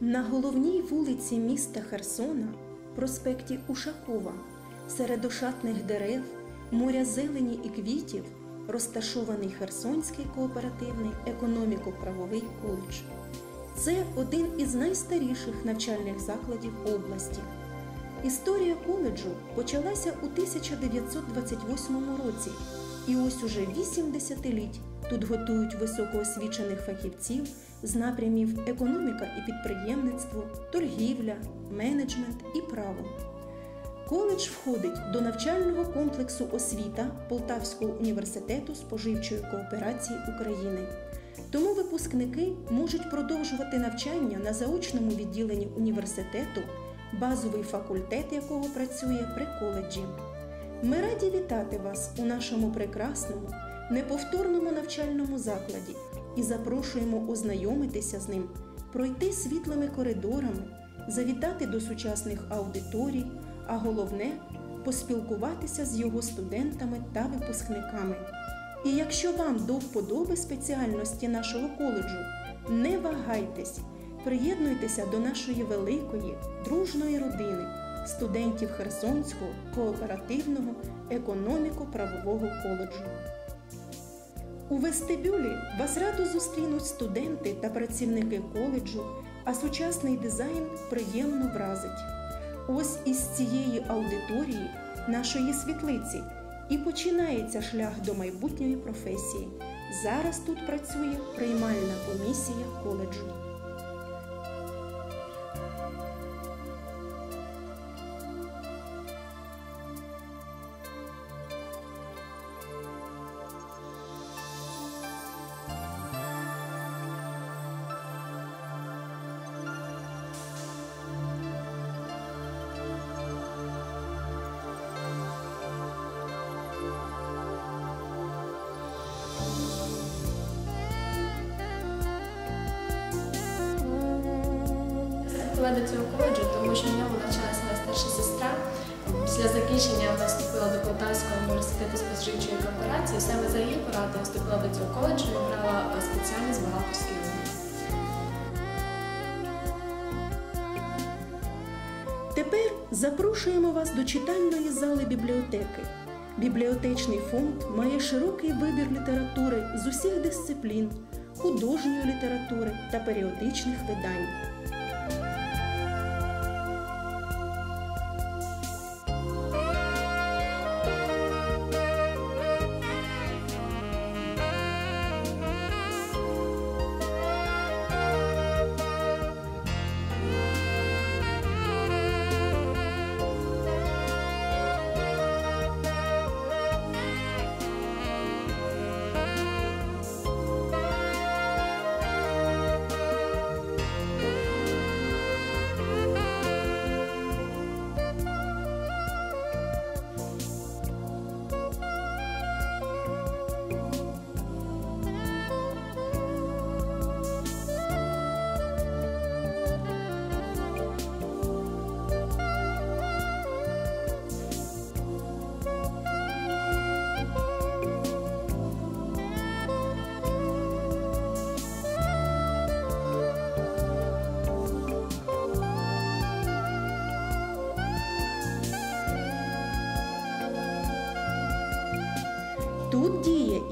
На головній вулиці міста Херсона, проспекті Ушакова, серед ошатних дерев, моря зелені і квітів, розташований Херсонський кооперативний економіко-правовий коледж. Це один із найстаріших навчальних закладів області. Історія коледжу почалася у 1928 році, і ось уже 8 десятиліть тут готують високоосвічених фахівців з напрямів економіка і підприємництво, торгівля, менеджмент і право. Коледж входить до навчального комплексу освіта Полтавського університету споживчої кооперації України. Тому випускники можуть продовжувати навчання на заочному відділенні університету, базовий факультет якого працює при коледжі. Ми раді вітати вас у нашому прекрасному, неповторному навчальному закладі і запрошуємо ознайомитися з ним, пройти світлими коридорами, завітати до сучасних аудиторій, а головне поспілкуватися з його студентами та випускниками. І якщо вам до вподоби спеціальності нашого коледжу, не вагайтесь, приєднуйтеся до нашої великої, дружної родини студентів Херсонського кооперативного економіко-правового коледжу. У вестибюлі вас радо зустрінуть студенти та працівники коледжу, а сучасний дизайн приємно вразить. Ось із цієї аудиторії нашої світлиці і починається шлях до майбутньої професії. Зараз тут працює приймальна комісія коледжу. До цього коледжу, тому що в ньому навчалася моя старша сестра. Після закінчення вона вступила до Полтавського університету споживчої кооперації. Саме за її порадою вступила до цього коледжу і обрала е, спеціальність бухгалтерський облік. Тепер запрошуємо вас до читальної зали бібліотеки. Бібліотечний фонд має широкий вибір літератури з усіх дисциплін, художньої літератури та періодичних видань.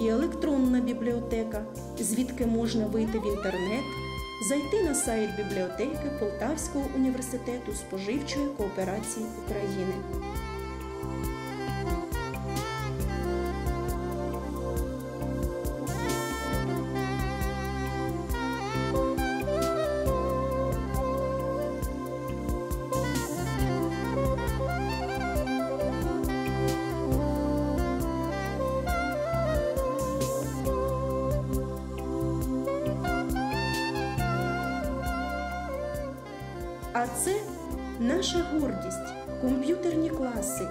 І електронна бібліотека, звідки можна вийти в інтернет, зайти на сайт бібліотеки Полтавського університету споживчої кооперації України. А це наша гордість, комп'ютерні класи.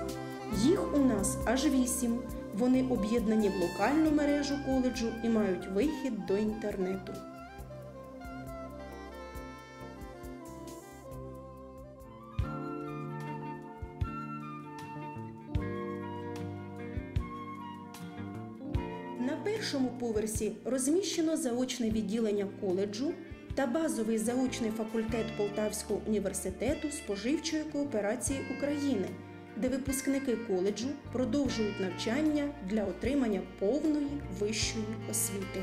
Їх у нас аж вісім. Вони об'єднані в локальну мережу коледжу і мають вихід до інтернету. На першому поверсі розміщено заочне відділення коледжу та базовий заочний факультет Полтавського університету споживчої кооперації України, де випускники коледжу продовжують навчання для отримання повної вищої освіти.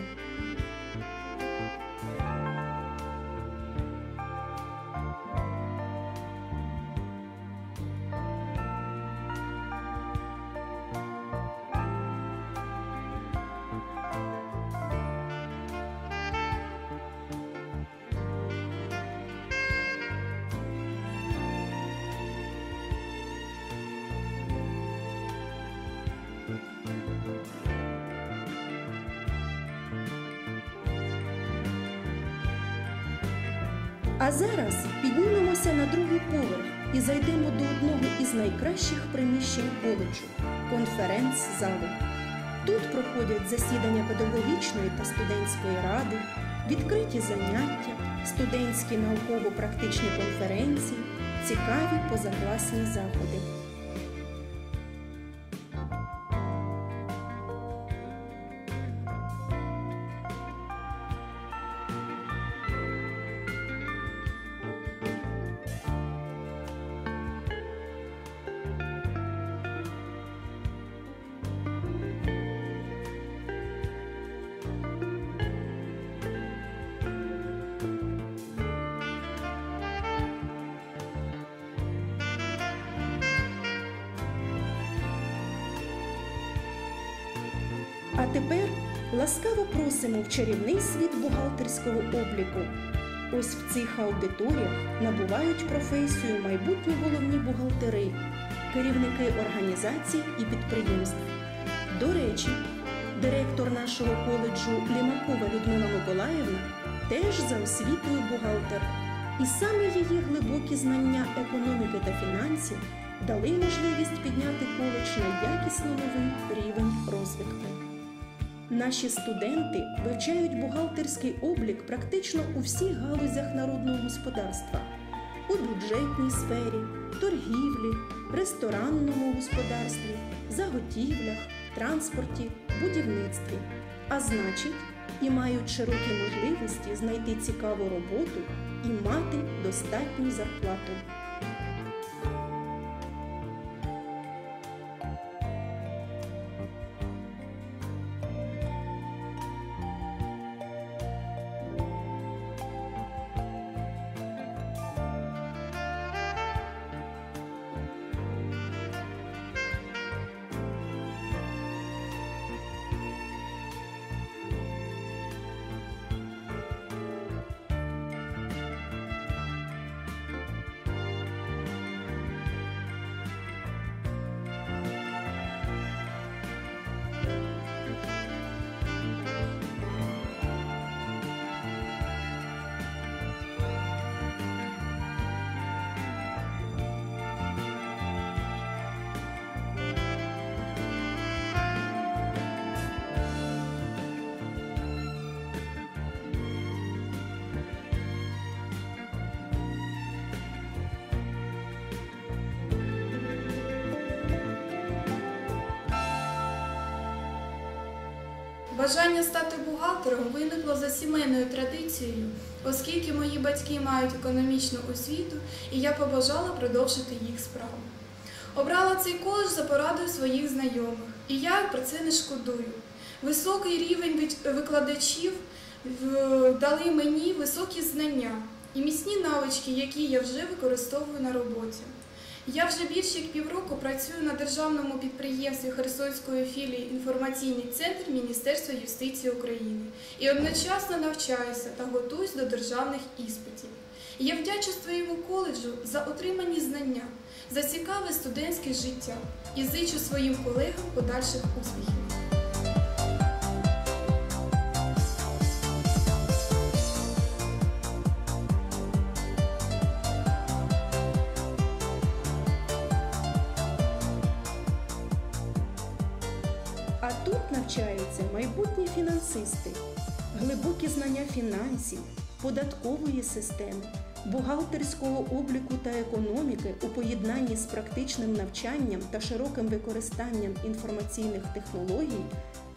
А зараз піднімемося на другий поверх і зайдемо до одного із найкращих приміщень коледжу конференц-залу. Тут проходять засідання педагогічної та студентської ради, відкриті заняття, студентські науково-практичні конференції, цікаві позакласні заходи. Тепер ласкаво просимо в чарівний світ бухгалтерського обліку. Ось в цих аудиторіях набувають професію майбутні головні бухгалтери, керівники організацій і підприємств. До речі, директор нашого коледжу Лімакова Людмила Миколаївна теж за освітою бухгалтер. І саме її глибокі знання економіки та фінансів дали можливість підняти коледж на якісно новий рівень розвитку. Наші студенти вивчають бухгалтерський облік практично у всіх галузях народного господарства у бюджетній сфері, торгівлі, ресторанному господарстві, заготівлях, транспорті, будівництві. А значить, і мають широкі можливості знайти цікаву роботу і мати достатню зарплату. Бажання стати бухгалтером виникло за сімейною традицією, оскільки мої батьки мають економічну освіту, і я побажала продовжити їх справу. Обрала цей коледж за порадою своїх знайомих, і я про це не шкодую. Високий рівень викладачів дали мені високі знання і міцні навички, які я вже використовую на роботі. Я вже більше як півроку працюю на державному підприємстві Херсонської філії інформаційний центр Міністерства юстиції України і одночасно навчаюся та готуюсь до державних іспитів. Я вдячу своєму коледжу за отримані знання, за цікаве студентське життя і зичу своїм колегам подальших успіхів. Фінансисти, глибокі знання фінансів, податкової системи, бухгалтерського обліку та економіки у поєднанні з практичним навчанням та широким використанням інформаційних технологій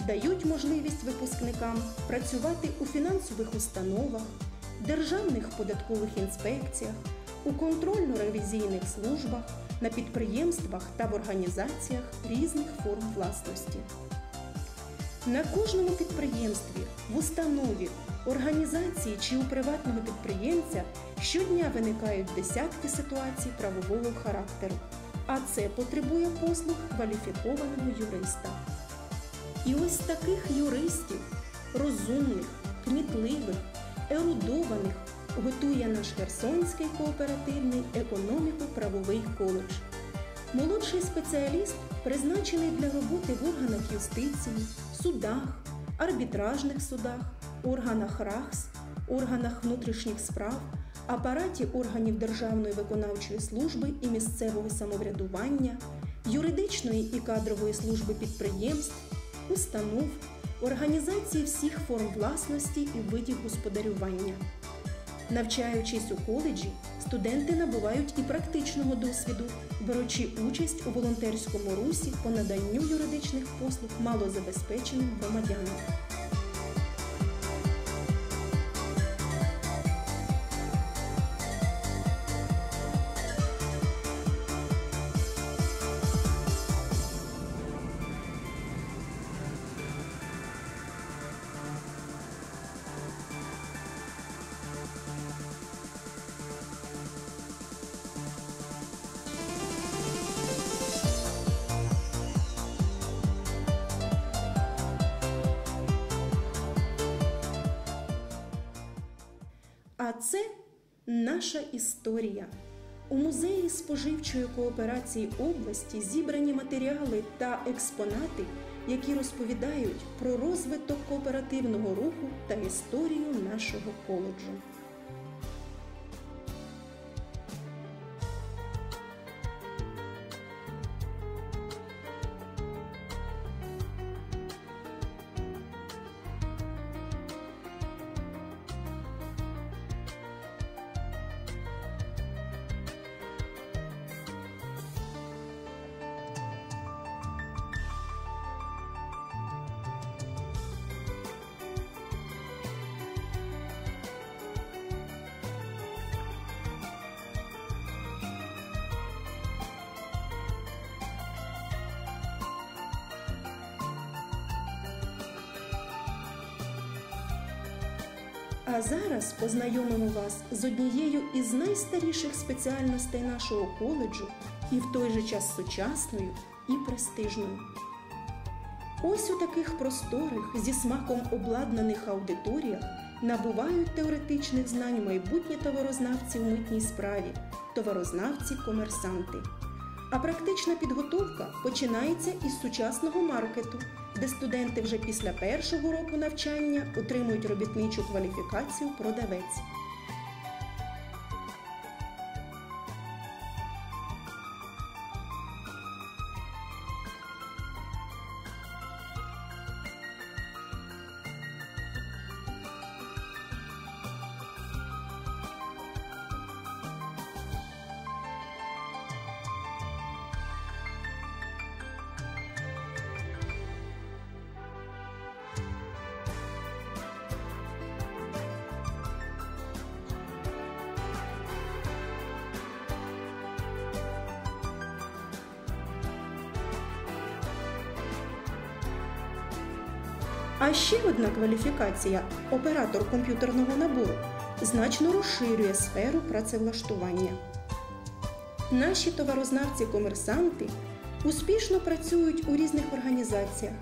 дають можливість випускникам працювати у фінансових установах, державних податкових інспекціях, у контрольно-ревізійних службах, на підприємствах та в організаціях різних форм власності. На кожному підприємстві, в установі, організації чи у приватного підприємця щодня виникають десятки ситуацій правового характеру, а це потребує послуг кваліфікованого юриста. І ось таких юристів, розумних, кмітливих, ерудованих, готує наш Херсонський кооперативний економіко-правовий коледж. Молодший спеціаліст призначений для роботи в органах юстиції, судах, арбітражних судах, органах РАХС, органах внутрішніх справ, апараті органів Державної виконавчої служби і місцевого самоврядування, юридичної і кадрової служби підприємств, установ, організації всіх форм власності і видів господарювання. Навчаючись у коледжі, студенти набувають і практичного досвіду, беручи участь у волонтерському русі по наданню юридичних послуг малозабезпеченим громадянам. Це наша історія. У музеї споживчої кооперації області зібрані матеріали та експонати, які розповідають про розвиток кооперативного руху та історію нашого коледжу. А зараз познайомимо вас з однією із найстаріших спеціальностей нашого коледжу і в той же час сучасною і престижною. Ось у таких просторих, зі смаком обладнаних аудиторіях набувають теоретичних знань майбутні товарознавці в митній справі, товарознавці-комерсанти. А практична підготовка починається із сучасного маркету, де студенти вже після першого року навчання отримують робітничу кваліфікацію продавець. А ще одна кваліфікація оператор комп'ютерного набору значно розширює сферу працевлаштування. Наші товарознавці-комерсанти успішно працюють у різних організаціях,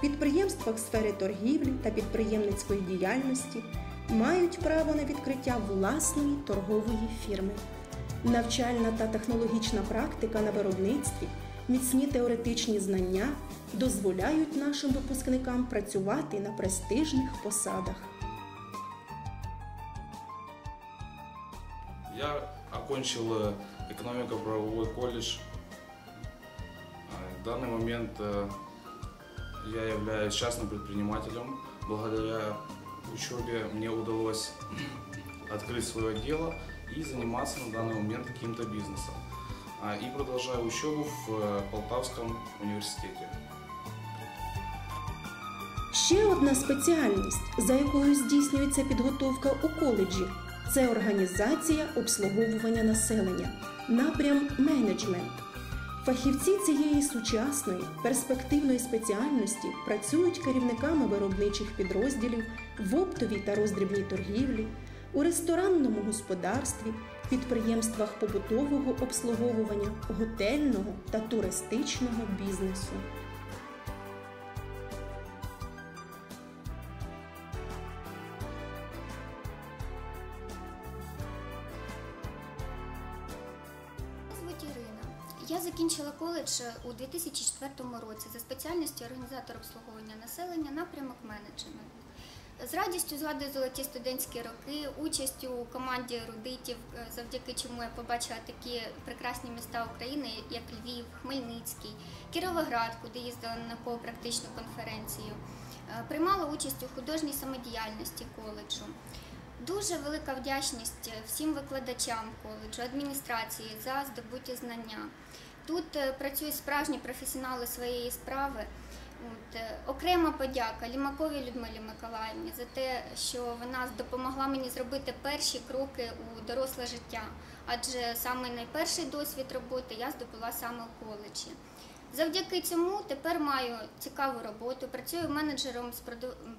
підприємствах сфери торгівлі та підприємницької діяльності, мають право на відкриття власної торгової фірми. Навчальна та технологічна практика на виробництві, міцні теоретичні знання дозволяють нашим випускникам працювати на престижних посадах. Я окончил э, экономико-правовой колледж. А, В данный момент э, я являюсь частным предпринимателем. Благодаря учебе мне удалось открыть свое дело и заниматься на данный момент каким-то бизнесом. И продолжаю учебу в э, Полтавском университете. Ще одна спеціальність, за якою здійснюється підготовка у коледжі це організація обслуговування населення, напрям менеджмент. Фахівці цієї сучасної перспективної спеціальності працюють керівниками виробничих підрозділів в оптовій та роздрібній торгівлі, у ресторанному господарстві, підприємствах побутового обслуговування, готельного та туристичного бізнесу. Я закінчила коледж у 2004 році за спеціальністю організатор обслуговування населення, напрямок менеджмент. З радістю згадую золоті студентські роки, участь у команді рудитів, е, завдяки чому я побачила такі прекрасні міста України, як Львів, Хмельницький, Кіровоград, куди їздила на науково-практичну конференцію. Е, Приймала участь у художній самодіяльності коледжу. Дуже велика вдячність всім викладачам коледжу, адміністрації за здобуті знання. Тут е, працюють справжні професіонали своєї справи. От, е, окрема подяка Лімаковій Людмилі Миколаївні за те, що вона допомогла мені зробити перші кроки у доросле життя, адже саме найперший досвід роботи я здобула саме в коледжі. Завдяки цьому тепер маю цікаву роботу. Працюю менеджером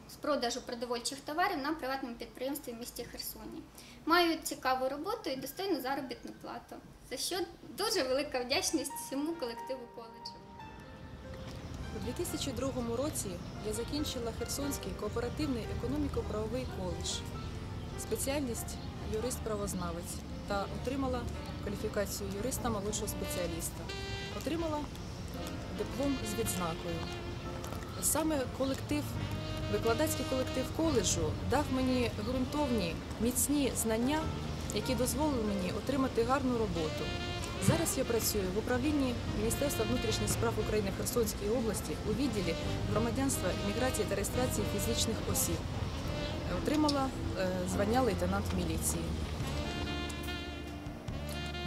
з продажу продовольчих товарів на приватному підприємстві в місті Херсоні. Маю цікаву роботу і достойну заробітну плату, за що дуже велика вдячність всьому колективу. У 2002 році я закінчила Херсонський кооперативний економіко-правовий коледж, спеціальність юрист-правознавець та отримала кваліфікацію юриста молодшого спеціаліста. Отримала диплом з відзнакою. Саме колектив, викладацький колектив коледжу дав мені ґрунтовні, міцні знання, які дозволили мені отримати гарну роботу. Зараз я працюю в управлінні Міністерства внутрішніх справ України в Херсонській області у відділі громадянства, імміграції та реєстрації фізичних осіб. Отримала е, звання лейтенант міліції.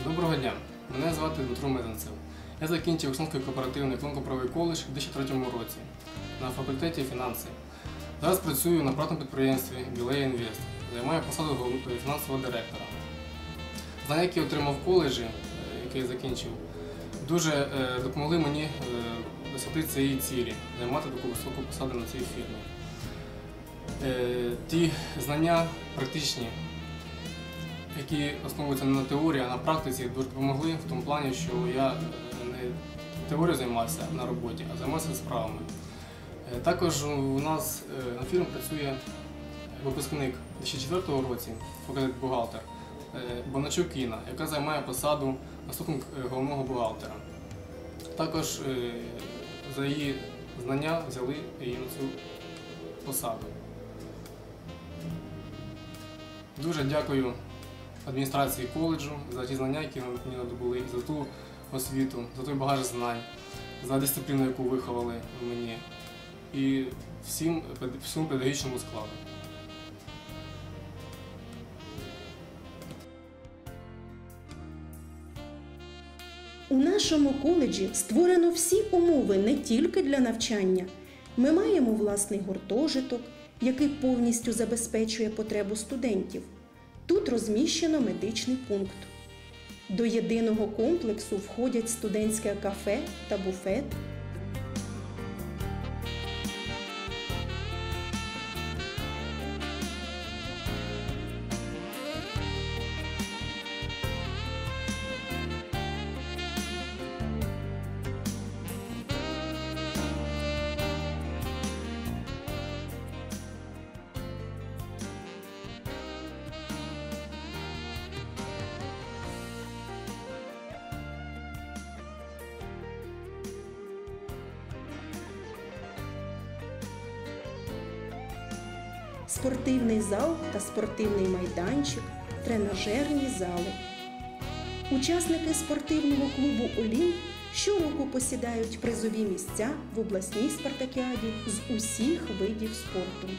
Доброго дня, мене звати Дмитро Мезенцев. Я закінчив Херсонський кооперативний економіко-правовий коледж у 2003 році на факультеті фінанси. Зараз працюю на приватному підприємстві Білея Інвест, займаю посаду фінансового директора. Знання, які отримав в коледжі, який я закінчив, дуже е, допомогли мені е, досягти цієї цілі, займати таку високу посаду на цій фірмі. Е, Ті знання практичні, які основуються не на теорії, а на практиці, дуже допомогли в тому плані, що я не теорією займався на роботі, а займався справами. Також у нас на фірмі працює випускник 2004 році, факультет бухгалтер Боначук Інна, яка займає посаду наступник е, головного бухгалтера. Також е, за її знання взяли її на цю посаду. Дуже дякую адміністрації коледжу за ті знання, які мені надобули, за ту освіту, за той багаж знань, за дисципліну, яку виховали мені, і всім, всьому педагогічному складу. У нашому коледжі створено всі умови не тільки для навчання. Ми маємо власний гуртожиток, який повністю забезпечує потребу студентів. Тут розміщено медичний пункт. До єдиного комплексу входять студентське кафе та буфет, спортивний зал та спортивний майданчик, тренажерні зали. Учасники спортивного клубу Олімп щороку посідають призові місця в обласній спартакіаді з усіх видів спорту.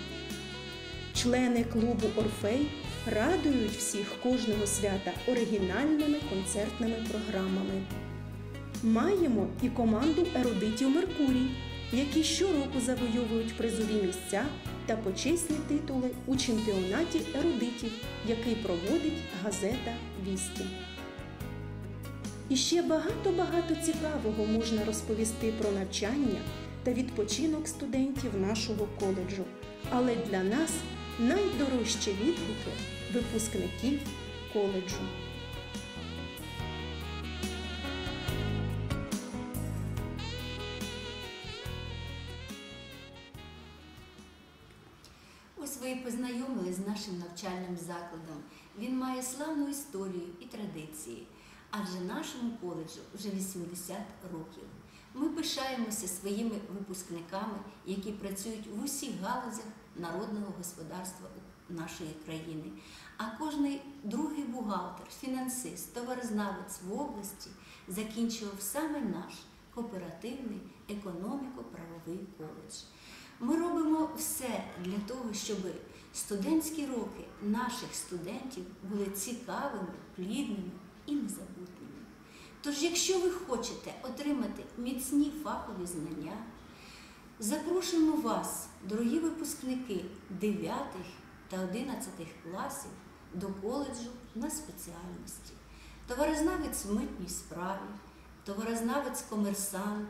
Члени клубу Орфей радують всіх кожного свята оригінальними концертними програмами. Маємо і команду ерудитів Меркурій, які щороку завойовують призові місця та почесні титули у чемпіонаті ерудитів, який проводить газета Вісті. І ще багато-багато цікавого можна розповісти про навчання та відпочинок студентів нашого коледжу. Але для нас найдорожчі відгуки випускників коледжу. І познайомились з нашим навчальним закладом. Він має славну історію і традиції, адже нашому коледжу вже 80 років. Ми пишаємося своїми випускниками, які працюють в усіх галузях народного господарства нашої країни. А кожний другий бухгалтер, фінансист, товарознавець в області закінчував саме наш кооперативний економіко-правовий коледж. Ми робимо все для того, щоб студентські роки наших студентів були цікавими, плідними і незабутніми. Тож, якщо ви хочете отримати міцні фахові знання, запрошуємо вас, дорогі випускники 9 та 11 класів, до коледжу на спеціальності. Товарознавець в митній справі, товарознавець-комерсант,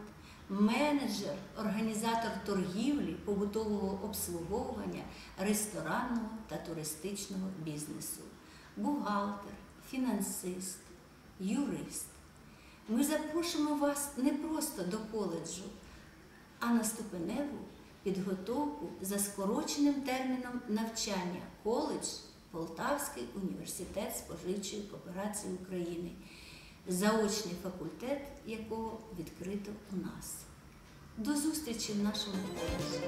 менеджер, організатор торгівлі, побутового обслуговування, ресторанного та туристичного бізнесу, бухгалтер, фінансист, юрист. Ми запрошуємо вас не просто до коледжу, а на ступеневу підготовку за скороченим терміном навчання коледж Полтавський університет споживчої кооперації України, заочний факультет, якого відкрито у нас. До зустрічі в нашому коледжі!